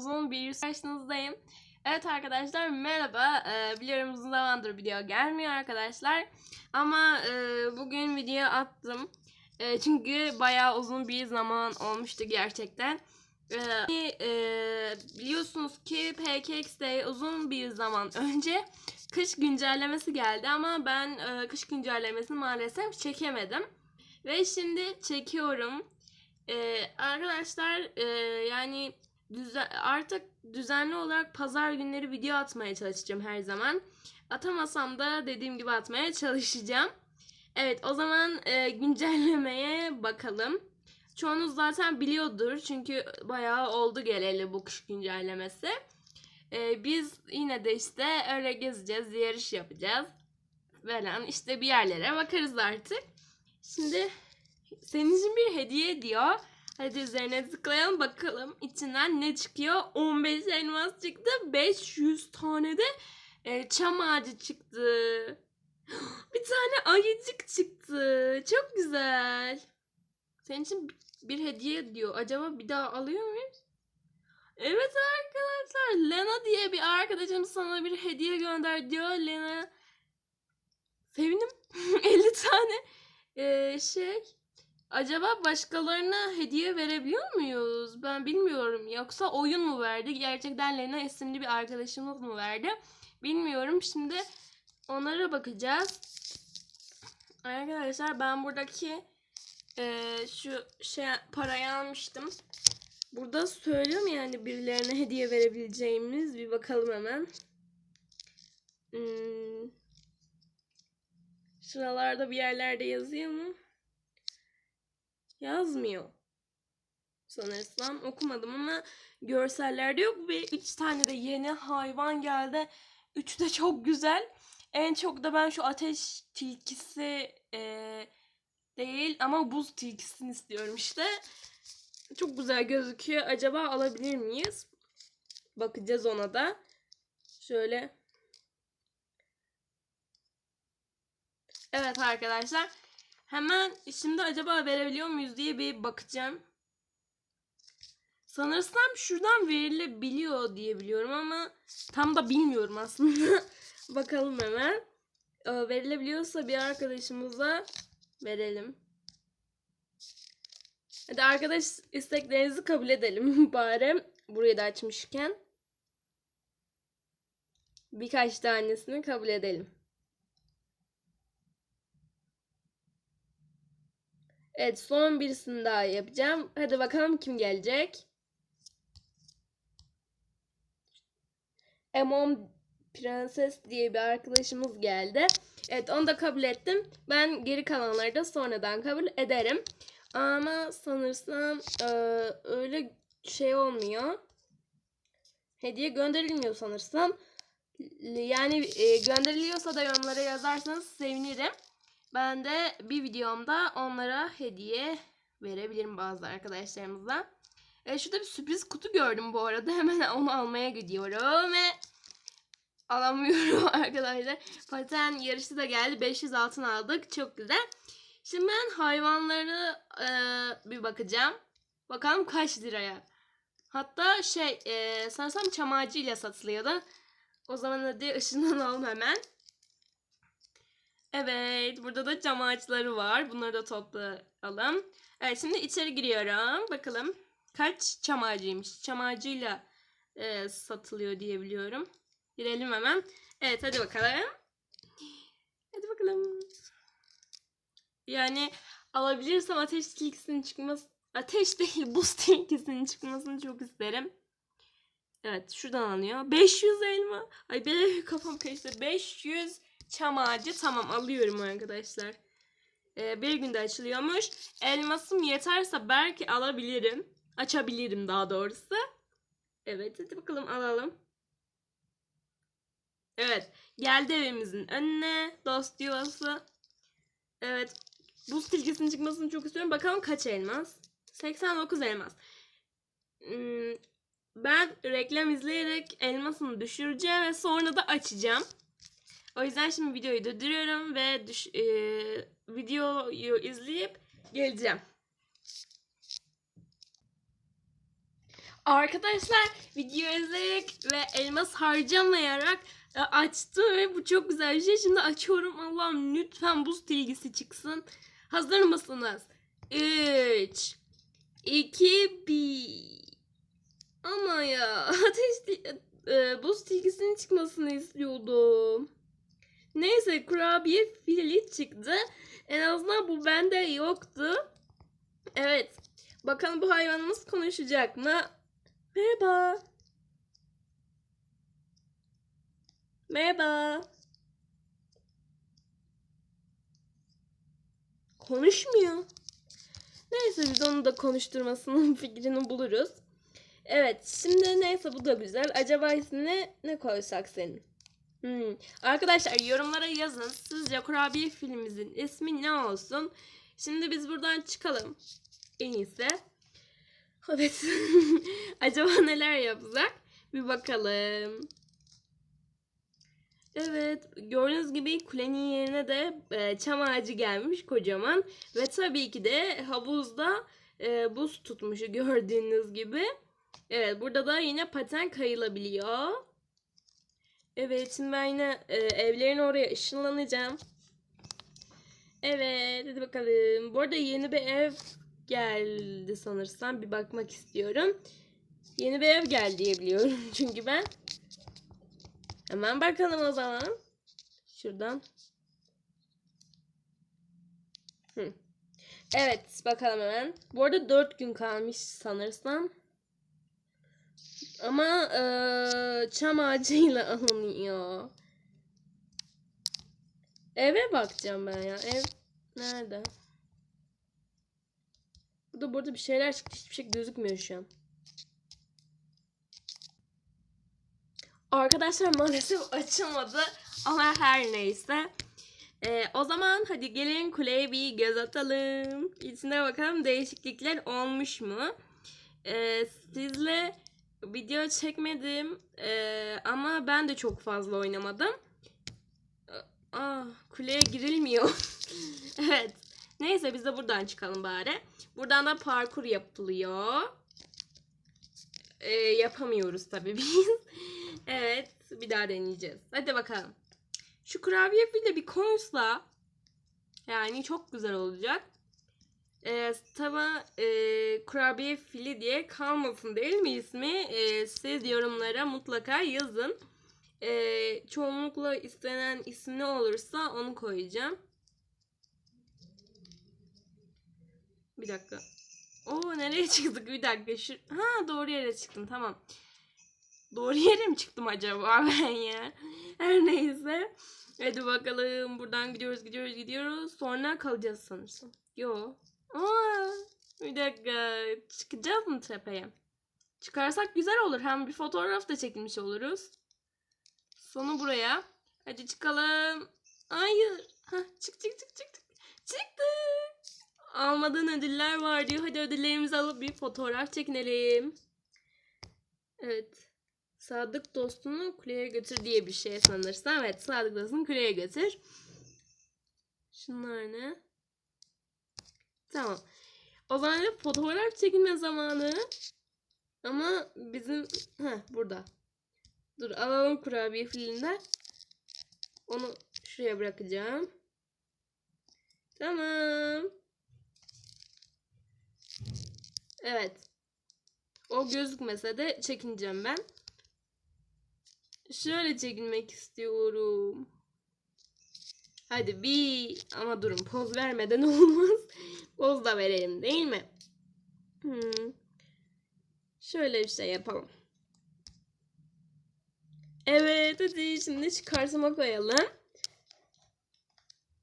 uzun bir karşınızdayım. Evet arkadaşlar merhaba. Ee, biliyorum uzun zamandır video gelmiyor arkadaşlar. Ama e, bugün video attım. E, çünkü bayağı uzun bir zaman olmuştu gerçekten. Ee, e, biliyorsunuz ki PKX'de uzun bir zaman önce kış güncellemesi geldi ama ben e, kış güncellemesini maalesef çekemedim. Ve şimdi çekiyorum. Ee, arkadaşlar e, yani düzen, artık düzenli olarak pazar günleri video atmaya çalışacağım her zaman. Atamasam da dediğim gibi atmaya çalışacağım. Evet o zaman e, güncellemeye bakalım. Çoğunuz zaten biliyordur çünkü bayağı oldu geleli bu kış güncellemesi. E, biz yine de işte öyle gezeceğiz, yarış yapacağız falan işte bir yerlere bakarız artık. Şimdi senin için bir hediye diyor. Hadi üzerine tıklayalım bakalım içinden ne çıkıyor. 15 elmas çıktı. 500 tane de e, çam ağacı çıktı. Bir tane ayıcık çıktı. Çok güzel. Senin için bi- bir hediye diyor. Acaba bir daha alıyor muyuz? Evet arkadaşlar. Lena diye bir arkadaşım sana bir hediye gönder diyor. Lena. Sevindim. 50 tane e, şey. Acaba başkalarına hediye verebiliyor muyuz? Ben bilmiyorum. Yoksa oyun mu verdi? Gerçekten Lena isimli bir arkadaşımız mı verdi? Bilmiyorum. Şimdi onlara bakacağız. Arkadaşlar ben buradaki eee, şu şey parayı almıştım. Burada söylüyor mu yani birilerine hediye verebileceğimiz? Bir bakalım hemen. Hmm. Şuralarda bir yerlerde yazıyor mu? Yazmıyor. Sanırsam okumadım ama görsellerde yok ve 3 tane de yeni hayvan geldi. Üçü de çok güzel. En çok da ben şu ateş tilkisi eee, değil ama buz tilkisini istiyorum işte. Çok güzel gözüküyor. Acaba alabilir miyiz? Bakacağız ona da. Şöyle. Evet arkadaşlar. Hemen şimdi acaba verebiliyor muyuz diye bir bakacağım. Sanırsam şuradan verilebiliyor diye biliyorum ama tam da bilmiyorum aslında. Bakalım hemen. Ee, verilebiliyorsa bir arkadaşımıza verelim. Hadi arkadaş isteklerinizi kabul edelim bari. Burayı da açmışken. Birkaç tanesini kabul edelim. Evet son birisini daha yapacağım. Hadi bakalım kim gelecek. Emom Prenses diye bir arkadaşımız geldi. Evet onu da kabul ettim. Ben geri kalanları da sonradan kabul ederim. Ama sanırsam e, öyle şey olmuyor. Hediye gönderilmiyor sanırsam. Yani e, gönderiliyorsa da yorumlara yazarsanız sevinirim. Ben de bir videomda onlara hediye verebilirim bazı arkadaşlarımıza. E, şurada bir sürpriz kutu gördüm bu arada. Hemen onu almaya gidiyorum ve alamıyorum arkadaşlar. Paten yarışı da geldi. 500 altın aldık. Çok güzel. Şimdi ben hayvanları e, bir bakacağım. Bakalım kaç liraya. Hatta şey e, sanırsam çam ağacıyla satılıyordu. O zaman hadi ışınlanalım hemen. Evet, burada da cam ağaçları var. Bunları da toplayalım. Evet, şimdi içeri giriyorum. Bakalım kaç çam ağacıymış. Çam ağacıyla e, satılıyor diye biliyorum. Girelim hemen. Evet, hadi bakalım. Hadi bakalım. Yani alabilirsem ateş tilkisinin çıkması... Ateş değil, buz tilkisinin çıkmasını çok isterim. Evet, şuradan alınıyor. 500 elma. Ay benim kafam karıştı. 500 çam ağacı tamam alıyorum arkadaşlar. Ee, bir günde açılıyormuş. Elmasım yeterse belki alabilirim. Açabilirim daha doğrusu. Evet hadi bakalım alalım. Evet geldi evimizin önüne. Dost yuvası. Evet buz tilkisinin çıkmasını çok istiyorum. Bakalım kaç elmas? 89 elmas. Hmm, ben reklam izleyerek elmasını düşüreceğim ve sonra da açacağım. O yüzden şimdi videoyu durduruyorum ve düş, e, videoyu izleyip geleceğim. Arkadaşlar video izleyerek ve elmas harcamayarak e, açtım ve bu çok güzel bir şey. Şimdi açıyorum. Allah'ım lütfen buz tilgisi çıksın. Hazır mısınız? 3 2 1 Ama ya ateş e, buz tilgisinin çıkmasını istiyordum. Neyse kurabiye fili çıktı. En azından bu bende yoktu. Evet. Bakalım bu hayvanımız konuşacak mı? Merhaba. Merhaba. Konuşmuyor. Neyse biz onu da konuşturmasının fikrini buluruz. Evet şimdi neyse bu da güzel. Acaba ismini ne koysak senin? Hmm. Arkadaşlar yorumlara yazın. Sizce kurabiye filmimizin ismi ne olsun? Şimdi biz buradan çıkalım. En iyisi. Evet. Acaba neler yapsak? Bir bakalım. Evet, gördüğünüz gibi kulenin yerine de e, çam ağacı gelmiş kocaman ve tabii ki de havuzda e, buz tutmuş gördüğünüz gibi. Evet, burada da yine paten kayılabiliyor. Evet, şimdi ben yine e, evlerin oraya ışınlanacağım. Evet, hadi bakalım. Bu arada yeni bir ev geldi sanırsam. Bir bakmak istiyorum. Yeni bir ev geldi diye biliyorum çünkü ben. Hemen bakalım o zaman. Şuradan. Hı. Evet bakalım hemen. Bu arada 4 gün kalmış sanırsam. Ama eee, çam ağacıyla alınıyor. Eve bakacağım ben ya. Ev nerede? Burada burada bir şeyler çıktı. Hiçbir şey gözükmüyor şu an. Arkadaşlar maalesef açılmadı ama her neyse. Ee, o zaman hadi gelin kuleye bir göz atalım. İçine bakalım değişiklikler olmuş mu? Ee, sizle video çekmedim ee, ama ben de çok fazla oynamadım. Aa, kuleye girilmiyor. evet. Neyse biz de buradan çıkalım bari. Buradan da parkur yapılıyor. Ee, yapamıyoruz tabii biz. evet. Bir daha deneyeceğiz. Hadi bakalım. Şu kurabiye fili bir konusla yani çok güzel olacak. Ee, tabi e, kurabiye fili diye kalmasın değil mi ismi? Ee, siz yorumlara mutlaka yazın. Ee, çoğunlukla istenen isim ne olursa onu koyacağım. Bir dakika. Oo nereye çıktık? Bir dakika. Şu... Ha doğru yere çıktım. Tamam. Doğru yere mi çıktım acaba ben ya? Her neyse. Hadi bakalım. Buradan gidiyoruz gidiyoruz gidiyoruz. Sonra kalacağız sanırsam. Yo. Aa, bir dakika. Çıkacağız mı tepeye? Çıkarsak güzel olur. Hem bir fotoğraf da çekilmiş oluruz. Sonu buraya. Hadi çıkalım. Hayır. Hah, çık çık çık çık. çık. Çıktık. Almadığın ödüller var diyor. Hadi ödüllerimizi alıp bir fotoğraf çekinelim. Evet. Sadık dostunu kuleye götür diye bir şey sanırsam. Evet. Sadık dostunu kuleye götür. Şunlar ne? Tamam. O zaman fotoğraf çekilme zamanı. Ama bizim... Heh burada. Dur alalım kurabiye filinden. Onu şuraya bırakacağım. Tamam. Evet. O gözükmese de çekineceğim ben. Şöyle çekilmek istiyorum. Hadi bir ama durun poz vermeden olmaz. Poz da verelim değil mi? Hmm. Şöyle bir şey yapalım. Evet hadi şimdi çıkartma koyalım.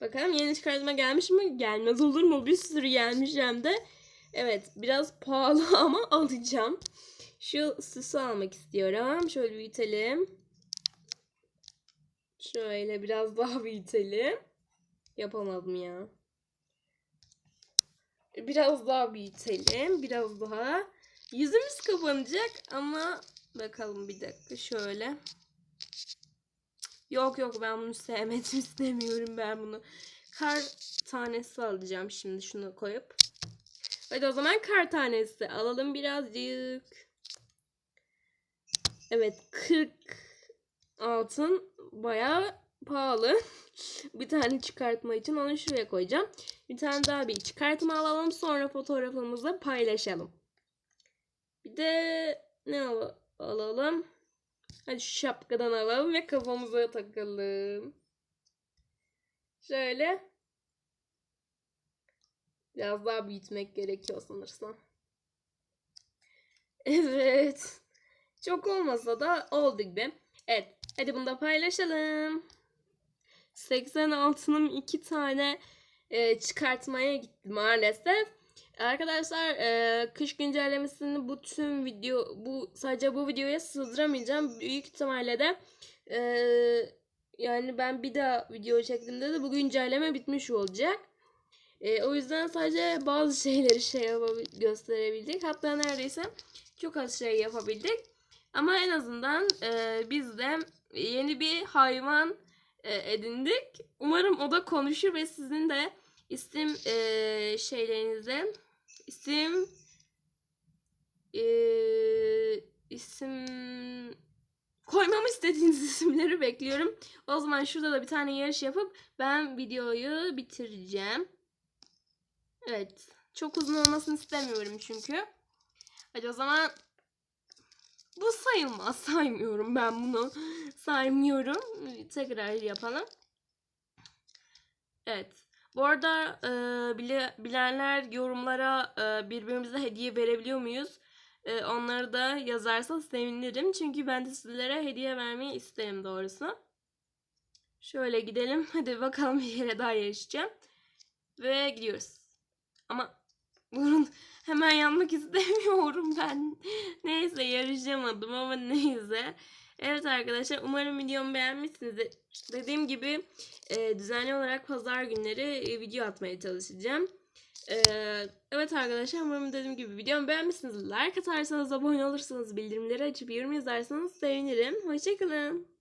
Bakalım yeni çıkartma gelmiş mi? Gelmez olur mu? Bir sürü gelmiş hem de. Evet biraz pahalı ama alacağım. Şu süsü almak istiyorum. Şöyle büyütelim. Şöyle biraz daha büyütelim. Yapamadım ya. Biraz daha büyütelim. Biraz daha. Yüzümüz kapanacak ama bakalım bir dakika şöyle. Yok yok ben bunu sevmedim istemiyorum ben bunu. Kar tanesi alacağım şimdi şunu koyup. Hadi o zaman kar tanesi alalım birazcık. Evet 40 altın bayağı pahalı. bir tane çıkartma için onu şuraya koyacağım. Bir tane daha bir çıkartma alalım sonra fotoğrafımızı paylaşalım. Bir de ne al- alalım? Hadi şu şapkadan alalım ve kafamıza takalım. Şöyle. Biraz daha büyütmek gerekiyor sanırsam. Evet. Çok olmasa da oldu gibi. Evet. Hadi bunu da paylaşalım. 86'nın iki tane e, çıkartmaya gitti maalesef. Arkadaşlar e, kış güncellemesini bu tüm video bu sadece bu videoya sığdıramayacağım. Büyük ihtimalle de e, yani ben bir daha video çektiğimde de bu güncelleme bitmiş olacak. E, o yüzden sadece bazı şeyleri şey gösterebildik. Hatta neredeyse çok az şey yapabildik. Ama en azından e, biz de yeni bir hayvan edindik. Umarım o da konuşur ve sizin de isim e, şeylerinize isim e, isim koymamı istediğiniz isimleri bekliyorum. O zaman şurada da bir tane yarış yapıp ben videoyu bitireceğim. Evet. Çok uzun olmasını istemiyorum çünkü. Hadi o zaman bu sayılmaz. Saymıyorum ben bunu. Saymıyorum. Tekrar yapalım. Evet. Bu arada e, bile, bilenler yorumlara e, birbirimize hediye verebiliyor muyuz? E, onları da yazarsa sevinirim. Çünkü ben de sizlere hediye vermeyi isterim doğrusu. Şöyle gidelim. Hadi bakalım bir yere daha yarışacağım. Ve gidiyoruz. Ama burun hemen yanmak istemiyorum ben. Neyse yarışamadım ama neyse. Evet arkadaşlar umarım videomu beğenmişsinizdir. Dediğim gibi e, düzenli olarak pazar günleri e, video atmaya çalışacağım. E, evet arkadaşlar umarım dediğim gibi videomu beğenmişsiniz. Like atarsanız, abone olursanız, bildirimleri açıp yorum yazarsanız sevinirim. Hoşçakalın.